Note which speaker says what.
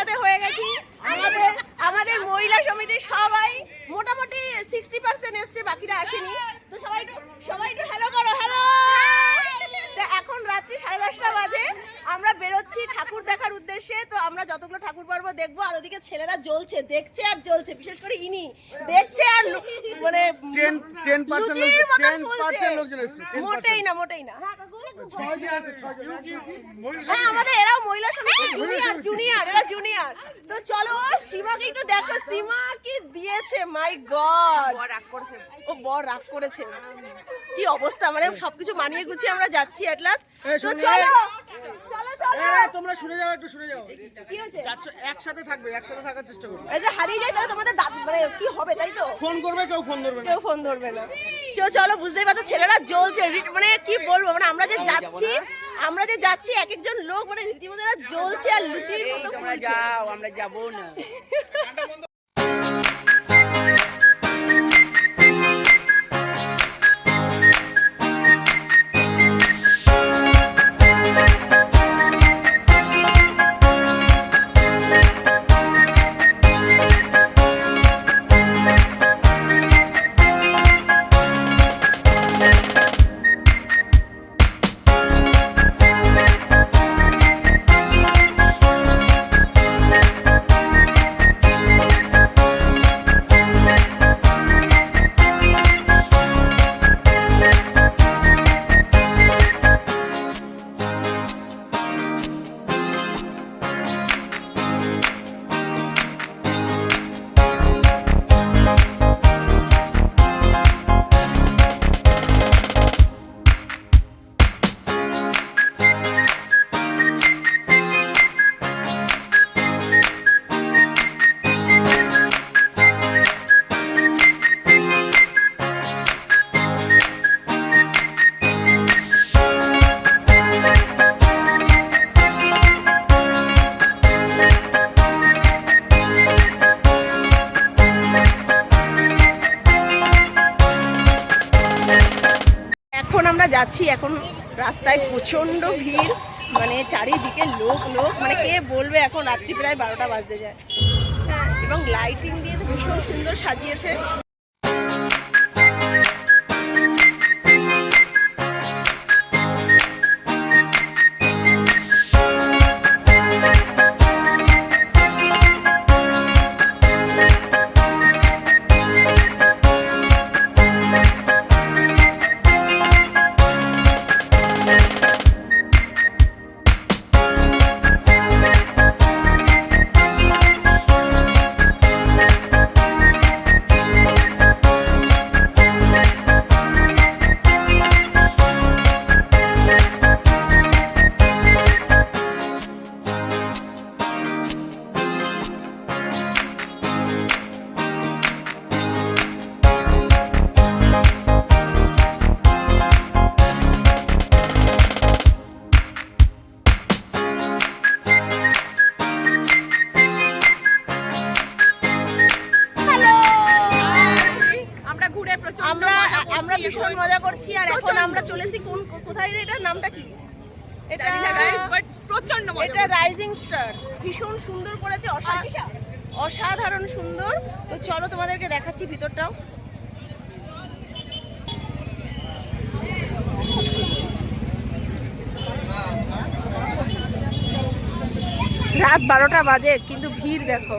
Speaker 1: একসাথে হয়ে গেছি। আমাদের আমাদের মহিলা সমিতির সবাই মোটামুটি সিক্সটি পার্সেন্ট এসছে, বাকিরা আসেনি। তো সবাই একটু সবাই একটু হ্যালো করো হ্যালো তো এখন রাত্রি সাড়ে দশটা বাজে আমরা বেরোচ্ছি ঠাকুর দেখার উদ্দেশ্যে তো আমরা যতগুলো ঠাকুর পর্ব দেখব আর ওদিকে ছেলেরা জ্বলছে দেখছে আর জ্বলছে বিশেষ করে ইনি। দেখছে আর মানে
Speaker 2: 10 10%
Speaker 1: লুচির
Speaker 2: লোক-
Speaker 1: মতন
Speaker 2: 10%
Speaker 1: ফুলছে।
Speaker 2: লোকজন এসছে, 10%
Speaker 1: মোটেই না মোটেই না। হ্যাঁ হ্যাঁ আমাদের এরাও মহিলা সমিতি জুনিয়র জুনিয়র এরা জুনিয়র তো চলো সীমাকে একটু দেখো সীমা কি দিয়েছে? মাই গড ও বর রাগ করেছে। কি অবস্থা মানে সবকিছু মানিয়ে গুছিয়ে আমরা যাচ্ছি এট লাস্ট তো চলো।
Speaker 2: তোমরা শুনে যাও একটু শুনে যাও।
Speaker 1: কি হয়েছে?
Speaker 2: একসাথে থাকবে একসাথে থাকার চেষ্টা করবে।
Speaker 1: এই যে হারিয়ে যায় তাহলে তোমাদের দাঁত মানে কি হবে তাই তো?
Speaker 2: ফোন করবে কেউ ফোন ধরবে না।
Speaker 1: কেউ ফোন ধরবে না। চলো বুঝতেই পারছ ছেলেরা জ্বলছে। মানে কি বলব মানে আমরা যে যাচ্ছি আমরা যে যাচ্ছি এক একজন লোক মানে রীতিমতো জ্বলছে আর লুচি মতো
Speaker 3: যাও আমরা যাব না।
Speaker 1: যাচ্ছি, এখন রাস্তায় প্রচণ্ড ভিড় মানে চারিদিকে লোক লোক মানে কে বলবে এখন? রাত্রি প্রায় বারোটা বাজতে যায়। হ্যাঁ এবং লাইটিং দিয়ে ভীষণ সুন্দর সাজিয়েছে।
Speaker 4: আমরা
Speaker 1: আমরা ভীষণ মজা করছি আর এখন আমরা চলেছি কোন কোথায় রে এটার নামটা কি? এটা
Speaker 4: প্রচণ্ড মজা
Speaker 1: এটা রাইজিং স্টার ভীষণ সুন্দর করেছে অসা- অসাধারণ সুন্দর। তো চলো তোমাদেরকে দেখাচ্ছি ভিতরটাও। রাত বারোটা বাজে কিন্তু ভিড় দেখো।